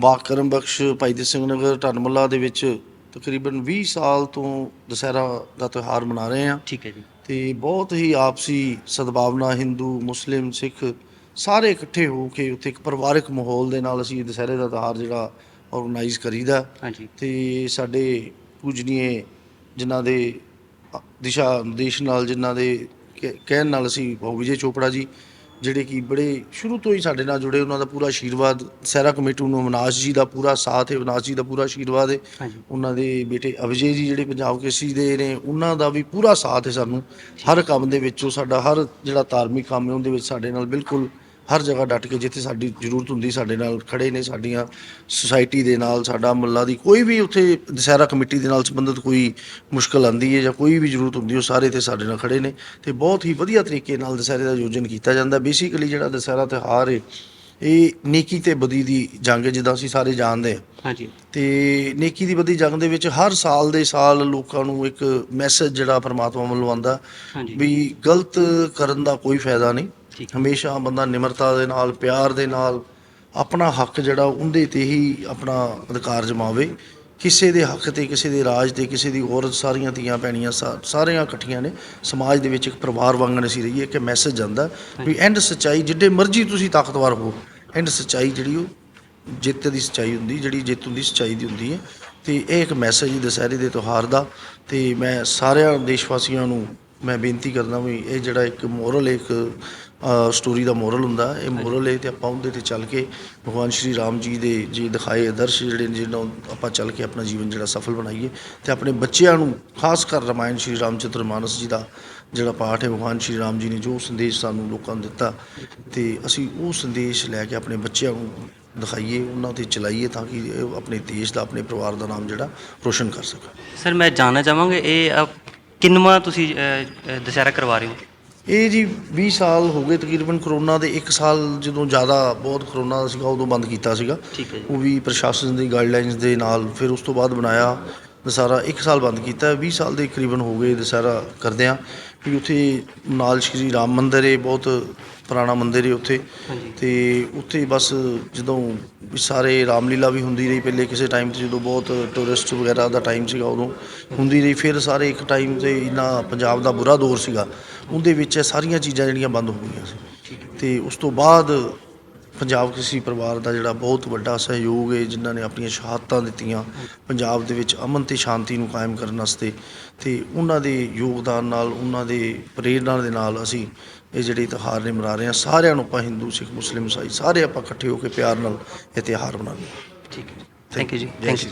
ਬਾਕਰਮ ਬਖਸ਼ ਭਾਈ ਦੇ ਸਿੰਘ ਨਗਰ ਧਰਮਲਾ ਦੇ ਵਿੱਚ ਤਕਰੀਬਨ 20 ਸਾਲ ਤੋਂ ਦੁਸਹਿਰਾ ਦਾ ਤਿਉਹਾਰ ਮਨਾ ਰਹੇ ਹਾਂ। ਠੀਕ ਹੈ ਜੀ। ਤੇ ਬਹੁਤ ਹੀ ਆਪਸੀ ਸਦਭਾਵਨਾ ਹਿੰਦੂ ਮੁਸਲਿਮ ਸਿੱਖ ਸਾਰੇ ਇਕੱਠੇ ਹੋ ਕੇ ਉੱਥੇ ਇੱਕ ਪਰਿਵਾਰਕ ਮਾਹੌਲ ਦੇ ਨਾਲ ਅਸੀਂ ਦੁਸਹਿਰੇ ਦਾ ਤਿਉਹਾਰ ਜਿਹੜਾ ਆਰਗੇਨਾਈਜ਼ ਕਰੀਦਾ। ਹਾਂਜੀ। ਤੇ ਸਾਡੇ ਪੂਜਨੀਏ ਜਿਨ੍ਹਾਂ ਦੇ ਦਿਸ਼ਾ ਨਿਰਦੇਸ਼ ਨਾਲ ਜਿਨ੍ਹਾਂ ਦੇ ਕਹਿ- ਕਹਿਣ ਨਾਲ ਅਸੀਂ ਵਿਜੇ ਚੋਪੜਾ ਜੀ ਜਿਹੜੇ ਕਿ ਬੜੇ ਸ਼ੁਰੂ ਤੋਂ ਹੀ ਸਾਡੇ ਨਾਲ ਜੁੜੇ ਉਹਨਾਂ ਦਾ ਪੂਰਾ ਆਸ਼ੀਰਵਾਦ ਸਹਿਰਾ ਕਮੇਟੀ ਨੂੰ ਅਵਨਾਸ਼ ਜੀ ਦਾ ਪੂਰਾ ਸਾਥ ਹੈ ਅਵਨਾਸ਼ ਜੀ ਦਾ ਪੂਰਾ ਆਸ਼ੀਰਵਾਦ ਹੈ। ਉਹਨਾਂ ਦੇ ਬੇਟੇ ਅਵਜੇ ਜੀ ਜਿਹੜੇ ਪੰਜਾਬ ਕੇਸਰੀ ਦੇ ਨੇ ਉਹਨਾਂ ਦਾ ਵੀ ਪੂਰਾ ਸਾਥ ਹੈ ਸਾਨੂੰ। ਹਰ ਕੰਮ ਦੇ ਵਿੱਚ ਉਹ ਸਾਡਾ ਹਰ ਜਿਹੜਾ ਧਾਰਮਿਕ ਕੰਮ ਹੈ ਉਹਦੇ ਵਿੱਚ ਸਾਡੇ ਨਾਲ ਬਿਲਕੁਲ ਹਰ ਜਗ੍ਹਾ ਡਟ ਕੇ ਜਿੱਥੇ ਸਾਡੀ ਜ਼ਰੂਰਤ ਹੁੰਦੀ ਸਾਡੇ ਨਾਲ ਖੜੇ ਨੇ ਸਾਡੀਆਂ ਸੁਸਾਇਟੀ ਦੇ ਨਾਲ ਸਾਡਾ ਮੁੱਲਾ ਦੀ ਕੋਈ ਵੀ ਉੱਥੇ ਦੁਸਹਿਰਾ ਕਮੇਟੀ ਦੇ ਨਾਲ ਸੰਬੰਧਿਤ ਕੋਈ ਮੁਸ਼ਕਲ ਆਂਦੀ ਹੈ ਜਾਂ ਕੋਈ ਵੀ ਜ਼ਰੂਰਤ ਹੁੰਦੀ ਉਹ ਸਾਰੇ ਤੇ ਸਾਡੇ ਨਾਲ ਖੜੇ ਨੇ ਤੇ ਬਹੁਤ ਹੀ ਵਧੀਆ ਤਰੀਕੇ ਨਾਲ ਦੁਸਹਿਰੇ ਦਾ ਆਯੋਜਨ ਕੀਤਾ ਜਾਂਦਾ। ਬੇਸਿਕਲੀ ਜਿਹੜਾ ਦੁਸਹਿਰਾ ਤਿਉਹਾਰ ਹੈ ਇਹ ਨੇਕੀ ਤੇ ਬਦੀ ਦੀ ਜੰਗ ਹੈ ਜਿੱਦਾਂ ਅਸੀਂ ਸਾਰੇ ਜਾਣਦੇ ਹਾਂ। ਹਾਂਜੀ। ਤੇ ਨੇਕੀ ਦੀ ਵਧੀ ਜੰਗ ਦੇ ਵਿੱਚ ਹਰ ਸਾਲ ਦੇ ਸਾਲ ਲੋਕਾਂ ਨੂੰ ਇੱਕ ਮੈਸੇਜ ਜਿਹੜਾ ਪਰਮਾਤਮਾ ਵੱਲੋਂ ਆਉਂਦਾ ਵੀ ਗਲਤ ਕਰਨ ਦਾ ਕੋਈ ਫਾਇਦਾ ਨਹੀਂ। ਹਮੇਸ਼ਾ ਬੰਦਾ ਨਿਮਰਤਾ ਦੇ ਨਾਲ ਪਿਆਰ ਦੇ ਨਾਲ ਆਪਣਾ ਹੱਕ ਜਿਹੜਾ ਉਹਦੇ ਤੇ ਹੀ ਆਪਣਾ ਅਧਿਕਾਰ ਜਮਾਵੇ। ਕਿਸੇ ਦੇ ਹੱਕ ਤੇ ਕਿਸੇ ਦੇ ਰਾਜ ਤੇ ਕਿਸੇ ਦੀ ਔਰਤ ਸਾਰੀਆਂ ਧੀਆਂ ਭੈਣੀਆਂ ਸਾ- ਸਾਰੀਆਂ ਇਕੱਠੀਆਂ ਨੇ। ਸਮਾਜ ਦੇ ਵਿੱਚ ਇੱਕ ਪਰਿਵਾਰ ਵਾਂਗਣ ਅਸੀਂ ਰਹੀਏ ਕਿ ਮੈਸੇਜ ਜਾਂਦਾ ਵੀ ਐਂਡ ਸੱਚਾਈ ਜਿੱਡੇ ਮਰਜ਼ੀ ਤੁਸੀਂ ਤਾਕਤਵਰ ਹੋ ਐਂਡ ਸੱਚਾਈ ਜਿਹੜੀ ਉਹ ਜਿੱਤ ਦੀ ਸੱਚਾਈ ਹੁੰਦੀ ਜਿਹੜੀ ਜਿੱਤ ਹੁੰਦੀ ਸੱਚਾਈ ਦੀ ਹੁੰਦੀ ਹੈ। ਤੇ ਇਹ ਇੱਕ ਮੈਸੇਜ ਦੁਸਹਿਰੇ ਦੇ ਤਿਉਹਾਰ ਦਾ। ਤੇ ਮੈਂ ਸਾਰਿਆਂ ਦੇਸ਼ ਵਾਸੀਆਂ ਨੂੰ ਮੈਂ ਬੇਨਤੀ ਕਰਦਾ ਵੀ ਇਹ ਜਿਹੜਾ ਇੱਕ ਮੋਰਲ ਇੱਕ ਸਟੋਰੀ ਦਾ ਮੋਰਲ ਹੁੰਦਾ ਇਹ ਮੋਰਲ ਹੈ ਤੇ ਆਪਾਂ ਉਹਦੇ ਤੇ ਚੱਲ ਕੇ ਭਗਵਾਨ ਸ਼੍ਰੀ ਰਾਮ ਜੀ ਦੇ ਜੀ ਦਿਖਾਏ ਆਦਰਸ਼ ਜਿਹੜੇ ਜਿਹਨਾਂ ਆਪਾਂ ਚੱਲ ਕੇ ਆਪਣਾ ਜੀਵਨ ਜਿਹੜਾ ਸਫਲ ਬਣਾਈਏ ਤੇ ਆਪਣੇ ਬੱਚਿਆਂ ਨੂੰ ਖਾਸ ਕਰ ਰਾਮਾਇਣ ਸ਼੍ਰੀ ਰਾਮਚੰਦਰ ਮਾਨਸ ਜੀ ਦਾ ਜਿਹੜਾ ਪਾਠ ਹੈ ਭਗਵਾਨ ਸ਼੍ਰੀ ਰਾਮ ਜੀ ਨੇ ਜੋ ਸੰਦੇਸ਼ ਸਾਨੂੰ ਲੋਕਾਂ ਨੂੰ ਦਿੱਤਾ ਤੇ ਅਸੀਂ ਉਹ ਸੰਦੇਸ਼ ਲੈ ਕੇ ਆਪਣੇ ਬੱਚਿਆਂ ਨੂੰ ਦਿਖਾਈਏ ਉਹਨਾਂ ਤੇ ਚਲਾਈਏ ਤਾਂ ਕਿ ਆਪਣੇ ਦੇਸ਼ ਦਾ ਆਪਣੇ ਪਰਿਵਾਰ ਦਾ ਨਾਮ ਜਿਹੜਾ ਰੋਸ਼ਨ ਕਰ ਸਕਣ। ਸਰ ਮੈਂ ਜਾਣਨਾ ਚਾਹਾਂਗਾ ਇਹ ਕਿੰਨਵਾਂ ਤੁਸੀਂ ਅ, ਅ, ਦੁਸਹਿਰਾ ਕਰਵਾ ਰਹੇ ਹੋ? ਇਹ ਜੀ 20 ਸਾਲ ਹੋ ਗਏ ਤਕਰੀਬਨ ਕਰੋਨਾ ਦੇ 1 ਸਾਲ ਜਦੋਂ ਜ਼ਿਆਦਾ ਬਹੁਤ ਕਰੋਨਾ ਸੀਗਾ ਉਦੋਂ ਬੰਦ ਕੀਤਾ ਸੀਗਾ। ਠੀਕ ਹੈ ਜੀ। ਉਹ ਵੀ ਪ੍ਰਸ਼ਾਸਨ ਦੀ ਗਾਈਡਲਾਈਨਸ ਦੇ ਨਾਲ ਫਿਰ ਉਸ ਤੋਂ ਬਾਅਦ ਬਣਾਇਆ। ਦਸਹਿਰਾ 1 ਸਾਲ ਬੰਦ ਕੀਤਾ 20 ਸਾਲ ਦੇ ਕਰੀਬਨ ਹੋ ਗਏ ਦਸਹਿਰਾ ਕਰਦੇ ਆ ਵੀ ਉੱਥੇ ਨਾਲ ਸ਼੍ਰੀ ਰਾਮ ਮੰਦਿਰ ਹੈ ਬਹੁਤ ਪੁਰਾਣਾ ਮੰਦਿਰ ਹੈ ਉੱਥੇ। ਤੇ ਉੱਥੇ ਬਸ ਜਦੋਂ ਵੀ ਸਾਰੇ ਰਾਮਲੀਲਾ ਵੀ ਹੁੰਦੀ ਰਹੀ ਪਹਿਲੇ ਕਿਸੇ ਟਾਈਮ ਤੇ ਜਦੋਂ ਬਹੁਤ ਟੂਰਿਸਟ ਵਗੈਰਾ ਦਾ ਟਾਈਮ ਸੀਗਾ ਉਦੋਂ ਹੁੰਦੀ ਰਹੀ ਫਿਰ ਸਾਰੇ ਇੱਕ ਟਾਈਮ ਤੇ ਇੰਨਾ ਪੰਜਾਬ ਦਾ ਬੁਰਾ ਦੌਰ ਸੀਗਾ। ਉਹਦੇ ਵਿੱਚ ਇਹ ਸਾਰੀਆਂ ਚੀਜ਼ਾਂ ਜਿਹੜੀਆਂ ਬੰਦ ਹੋ ਗਈਆਂ ਸੀ। ਤੇ ਉਸ ਤੋਂ ਬਾਅਦ ਪੰਜਾਬ ਕਿਸੇ ਪਰਿਵਾਰ ਦਾ ਜਿਹੜਾ ਬਹੁਤ ਵੱਡਾ ਸਹਿਯੋਗ ਹੈ ਜਿਨ੍ਹਾਂ ਨੇ ਆਪਣੀਆਂ ਸ਼ਹਾਦਤਾਂ ਦਿੱਤੀਆਂ ਪੰਜਾਬ ਦੇ ਵਿੱਚ ਅਮਨ ਤੇ ਸ਼ਾਂਤੀ ਨੂੰ ਕਾਇਮ ਕਰਨ ਵਾਸਤੇ ਤੇ ਉਹਨਾਂ ਦੇ ਯੋਗਦਾਨ ਨਾਲ ਉਹਨਾਂ ਦੇ ਪ੍ਰੇਰਣਾ ਦੇ ਨਾਲ ਅਸੀਂ ਇਹ ਜਿਹੜੇ ਤਿਉਹਾਰ ਨੇ ਮਨਾ ਰਹੇ ਹਾਂ। ਸਾਰਿਆਂ ਨੂੰ ਆਪਾਂ ਹਿੰਦੂ ਸਿੱਖ ਮੁਸਲਿਮ ਈਸਾਈ ਸਾਰੇ ਆਪਾਂ ਇਕੱਠੇ ਹੋ ਕੇ ਪਿਆਰ ਨਾਲ ਇਹ ਤਿਉਹਾਰ ਮਨਾਉਂਦੇ ਹਾਂ। ਠੀਕ ਹੈ thank you ji. Thank you